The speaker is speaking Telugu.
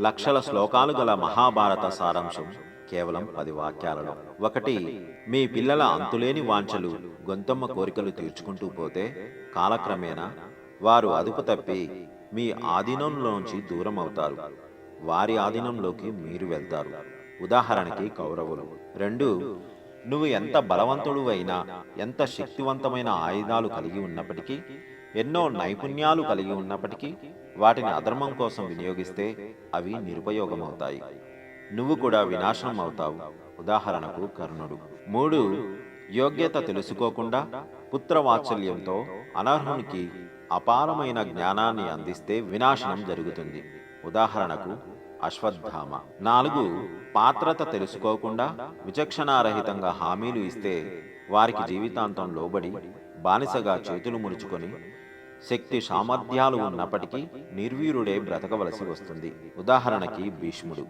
లక్షల శ్లోకాలు గల మహాభారత సారాంశం కేవలం పది వాక్యాలలో. ఒకటి మీ పిల్లల అంతులేని వాంఛలు గొంతమ్మ కోరికలు తీర్చుకుంటూ పోతే కాలక్రమేణా వారు అదుపు తప్పి మీ ఆధీనంలోంచి దూరం అవుతారు. వారి ఆధీనంలోకి మీరు వెళ్తారు. ఉదాహరణకి కౌరవులు. రెండు నువ్వు ఎంత బలవంతుడు అయినా ఎంత శక్తివంతమైన ఆయుధాలు కలిగి ఉన్నప్పటికీ ఎన్నో నైపుణ్యాలు కలిగి ఉన్నప్పటికీ వాటిని అధర్మం కోసం వినియోగిస్తే అవి నిరుపయోగమవుతాయి. నువ్వు కూడా వినాశనం అవుతావు. ఉదాహరణకు కర్ణుడు. మూడు యోగ్యత తెలుసుకోకుండా పుత్రవాత్సల్యంతో అనర్హునికి అపారమైన జ్ఞానాన్ని అందిస్తే వినాశనం జరుగుతుంది. ఉదాహరణకు అశ్వత్థామ. నాలుగు పాత్రత తెలుసుకోకుండా విచక్షణారహితంగా హామీలు ఇస్తే వారికి జీవితాంతం లోబడి బానిసగా చేతులు ముడుచుకొని శక్తి సామర్థ్యాలు ఉన్నప్పటికీ నిర్వీరుడే బ్రతకవలసి వస్తుంది. ఉదాహరణకి భీష్ముడు.